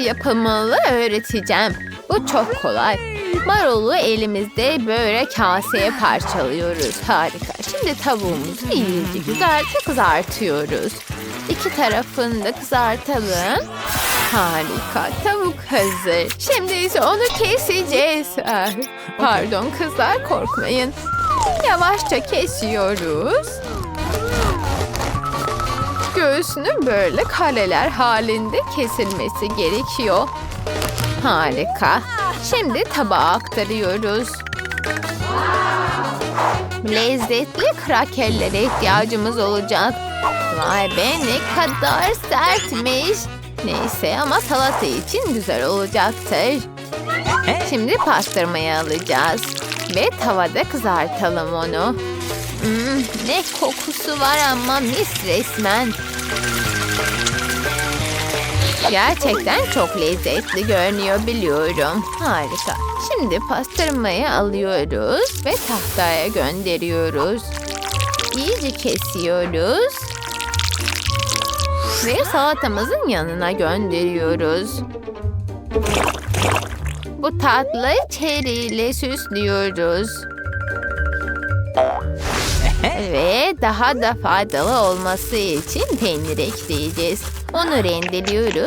yapımını öğreteceğim. Bu çok kolay. Marulu elimizde böyle kaseye parçalıyoruz. Harika. Şimdi tavuğumuzu iyice güzelce kızartıyoruz. İki tarafını da kızartalım. Harika. Tavuk hazır. Şimdi ise onu keseceğiz. Ah, Pardon kızlar korkmayın. Yavaşça kesiyoruz. Göğsünün böyle kareler halinde kesilmesi gerekiyor. Harika. Şimdi tabağa aktarıyoruz. Lezzetli krakerlere ihtiyacımız olacak. Vay be ne kadar sertmiş. Neyse ama salata için güzel olacaktır. Şimdi pastırmayı alacağız. Ve tavada kızartalım onu. Hmm, ne kokusu var ama mis resmen. Gerçekten çok lezzetli görünüyor biliyorum. Harika. Şimdi pastırmayı alıyoruz ve tahtaya gönderiyoruz. İyice kesiyoruz. Ve salatamızın yanına gönderiyoruz. Bu tatlı çeri ile süslüyoruz. Ve daha da faydalı olması için peynir ekleyeceğiz. Onu rendeliyoruz